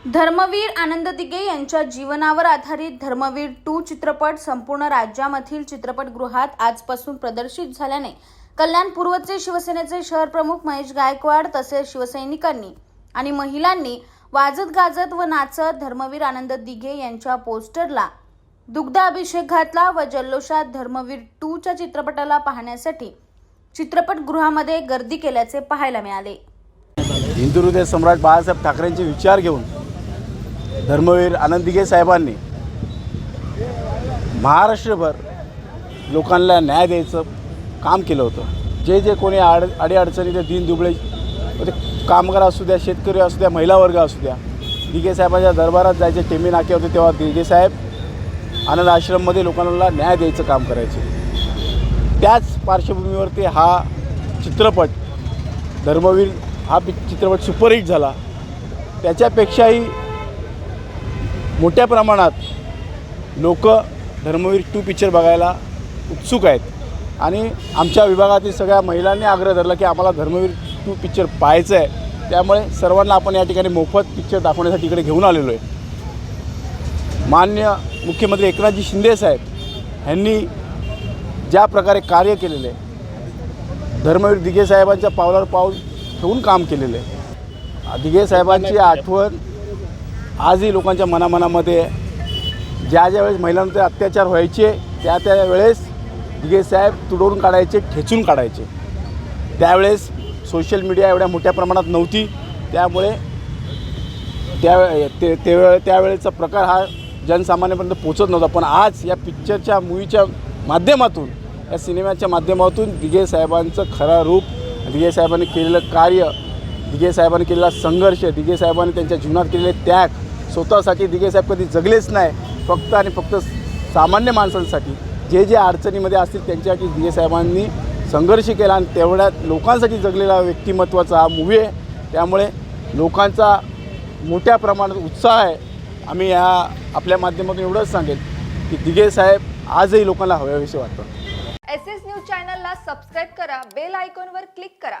धर्मवीर आनंद दिघे यांच्या जीवनावर आधारित धर्मवीर टू चित्रपट संपूर्ण राज्यामधील चित्रपटगृहात आजपासून प्रदर्शित झाल्याने कल्याण पूर्वचे शिवसेनेचे शहर प्रमुख महेश गायकवाड तसेच शिवसैनिकांनी आणि महिलांनी वाजत गाजत व नाचत धर्मवीर आनंद दिघे यांच्या पोस्टरला दुग्धाभिषेक घातला व जल्लोषात धर्मवीर टूच्या चित्रपटाला पाहण्यासाठी चित्रपटगृहामध्ये गर्दी केल्याचे पाहायला मिळाले. हिंदू हृदय सम्राट बाळासाहेब ठाकरेंचे विचार घेऊन धर्मवीर आनंद दिघे साहेबांनी महाराष्ट्रभर लोकांना न्याय द्यायचं काम केलं होतं. जे जे कोणी आड अडीअडचणी ते दीन दुबळे म्हणजे कामगार असू द्या शेतकरी असू द्या महिला वर्ग असू द्या दिगे साहेबांच्या दरबारात जायचे टेमी नाके होते तेव्हा दिगे साहेब आनंद आश्रममध्ये लोकांना न्याय द्यायचं काम करायचे. त्याच पार्श्वभूमीवरती हा चित्रपट धर्मवीर हा पि चित्रपट सुपरहिट झाला. त्याच्यापेक्षाही मोठ्या प्रमाणात लोक धर्मवीर टू पिक्चर बघायला उत्सुक आहेत. आणि आमच्या विभागातील सगळ्या महिलांनी आग्रह धरला की आम्हाला धर्मवीर टू पिक्चर पाहायचं आहे. त्यामुळे सर्वांना आपण या ठिकाणी मोफत पिक्चर दाखवण्यासाठी इकडे घेऊन आलेलो आहे. मान्य मुख्यमंत्री एकनाथजी शिंदे साहेब यांनी ज्या प्रकारे कार्य केलेले आहे धर्मवीर दिघे साहेबांच्या पावलावर पाऊल ठेवून काम केलेलं आहे. दिघे साहेबांची आठवण आजही लोकांच्या मनामनामध्ये ज्या ज्या वेळेस महिलांचे अत्याचार व्हायचे त्या त्या वेळेस दिगे साहेब तुडवून काढायचे ठेचून काढायचे. त्यावेळेस सोशल मीडिया एवढ्या मोठ्या प्रमाणात नव्हती. त्यामुळे त्या ते त्यावेळे त्यावेळेचा प्रकार हा जनसामान्यापर्यंत पोचत नव्हता. पण आज या पिक्चरच्या मूवीच्या माध्यमातून या सिनेमाच्या माध्यमातून दिगे साहेबांचं खरं रूप दिगे साहेबांनी केलेलं कार्य दिगे साहेबांनी केलेला संघर्ष दिघे साहेबांनी त्यांच्या जीवनात केलेले त्याग स्वतःसाठी दिगे साहेब कधी जगलेच नाही. फक्त आणि फक्त सामान्य माणसांसाठी जे जे अडचणीमध्ये असतील त्यांच्यासाठी दिगे साहेबांनी संघर्ष केला आणि तेवढ्यात लोकांसाठी जगलेला व्यक्तिमत्वाचा हा मूवी आहे. त्यामुळे लोकांचा मोठ्या प्रमाणात उत्साह आहे. आम्ही या आपल्या माध्यमातून एवढंच सांगेल की दिघे साहेब आजही लोकांना हव्याविषयी वाटतं. एस एस न्यूज चॅनलला सबस्क्राईब करा बेल आयकॉनवर क्लिक करा.